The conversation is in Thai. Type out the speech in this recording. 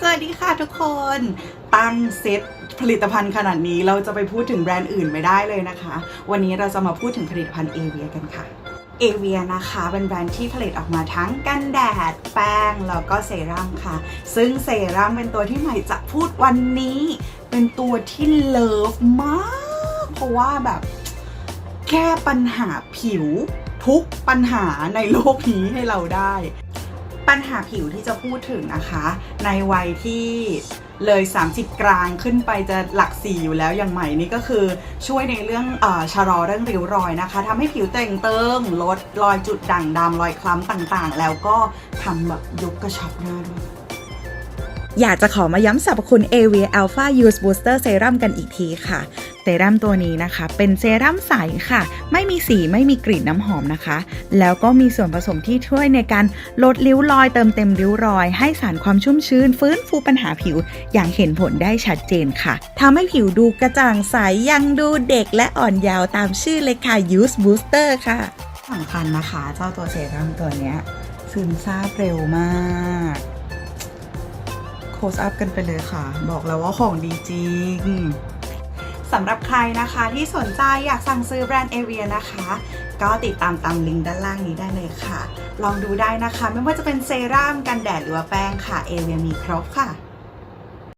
สวัสดีค่ะทุกคน ตั้งเซตผลิตภัณฑ์ขนาดนี้เราจะไปพูดถึงแบรนด์อื่นไม่ได้เลยนะคะ วันนี้เราจะมาพูดถึงผลิตภัณฑ์เอเวียกันค่ะเอเวียนะคะเป็นแบรนด์ที่ผลิตออกมาทั้งกันแดด แป้ง แล้วก็เซรั่มค่ะ ซึ่งเซรั่มเป็นตัวที่ใหม่จะพูดวันนี้ เป็นตัวที่เลิฟมาก เพราะว่าแบบแก้ปัญหาผิวทุกปัญหาในโลกนี้ให้เราได้ ปัญหาผิวที่จะพูดถึงนะคะ ในวัยที่เลย 30 กลางขึ้นไปจะหลักสี่อยู่แล้วอย่างใหม่นี่ก็คือช่วยในเรื่องเออชะลอเรื่องริ้วรอยนะคะทำให้ผิวเต่งเติงลดรอยจุดด่างดำรอยคล้ำต่างๆ แล้วก็ทำแบบยกกระชับหน้าด้วยอยากจะขอมาย้ำสรรพคุณ Avia Alpha Use Booster Serum กันอีกทีค่ะ เซรั่มตัวนี้นะคะ เป็นเซรั่มใสค่ะ ไม่มีสีไม่มีกลิ่นน้ำหอมนะคะ แล้วก็มีส่วนผสมที่ช่วยในการลดริ้วรอยเติมเต็มริ้วรอย ให้สารความชุ่มชื้น ฟื้นฟูปัญหาผิว อย่างเห็นผลได้ชัดเจนค่ะทำให้ผิวดูกระจ่างใสยังดูเด็กและอ่อนเยาว์ตามชื่อเลยค่ะ Use Booster ค่ะสำคัญนะคะ เจ้าตัวเซรั่มตัวนี้ซึมซาบเร็วมากโคสอัพกันไปเลยค่ะ บอกแล้วว่าของดีจริง สำหรับใครนะคะที่สนใจอยากสั่งซื้อแบรนด์เอเวียนะคะ ก็ติดตามตามลิงก์ด้านล่างนี้ได้เลยค่ะ ลองดูได้นะคะ ไม่ว่าจะเป็นเซรั่มกันแดดหรือว่าแป้งค่ะเอเวียมีครบค่ะ